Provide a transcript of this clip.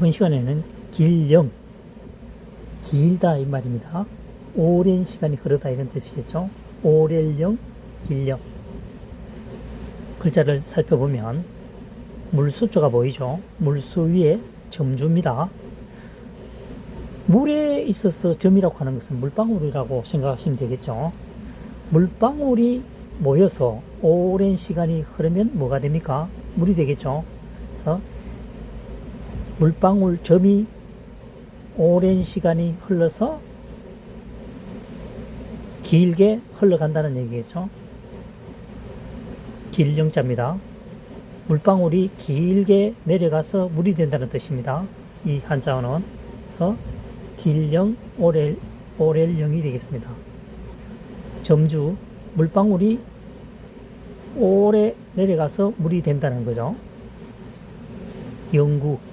이번 시간에는 길령, 길다 이 말입니다. 오랜 시간이 흐르다 이런 뜻이겠죠. 오렐령, 길령. 글자를 살펴보면 물수조가 보이죠. 물수 위에 점주입니다. 물에 있어서 점이라고 하는 것은 물방울이라고 생각하시면 되겠죠. 물방울이 모여서 오랜 시간이 흐르면 뭐가 됩니까? 물이 되겠죠. 그래서 물방울 점이 오랜 시간이 흘러서 길게 흘러간다는 얘기겠죠. 길령자입니다. 물방울이 길게 내려가서 물이 된다는 뜻입니다. 이 한자어는 그래서 길령 오렐 오렐령이 되겠습니다. 점주 물방울이 오래 내려가서 물이 된다는 거죠. 영구